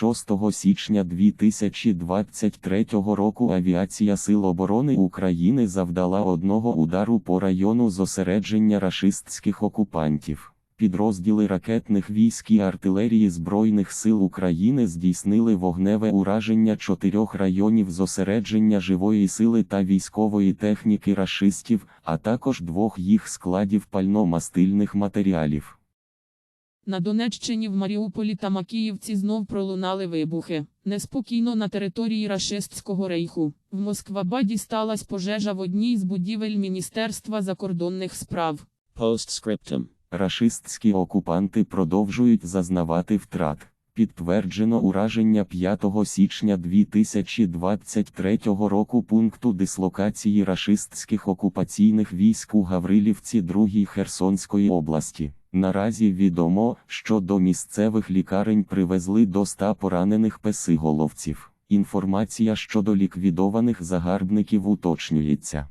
6 січня 2023 року авіація Сил оборони України завдала одного удару по району зосередження рашистських окупантів. Підрозділи ракетних військ і артилерії Збройних сил України здійснили вогневе ураження чотирьох районів зосередження живої сили та військової техніки рашистів, а також двох їх складів пально-мастильних матеріалів. На Донеччині в Маріуполі та Макіївці знов пролунали вибухи. Неспокійно на території рашистського рейху. В Москвабаді сталася пожежа в одній з будівель Міністерства закордонних справ. Postscriptum. Рашистські окупанти продовжують зазнавати втрат. Підтверджено ураження 5 січня 2023 року пункту дислокації рашистських окупаційних військ у Гаврилівці 2 Херсонської області. Наразі відомо, що до місцевих лікарень привезли до 100 поранених песиголовців. Інформація щодо ліквідованих загарбників уточнюється.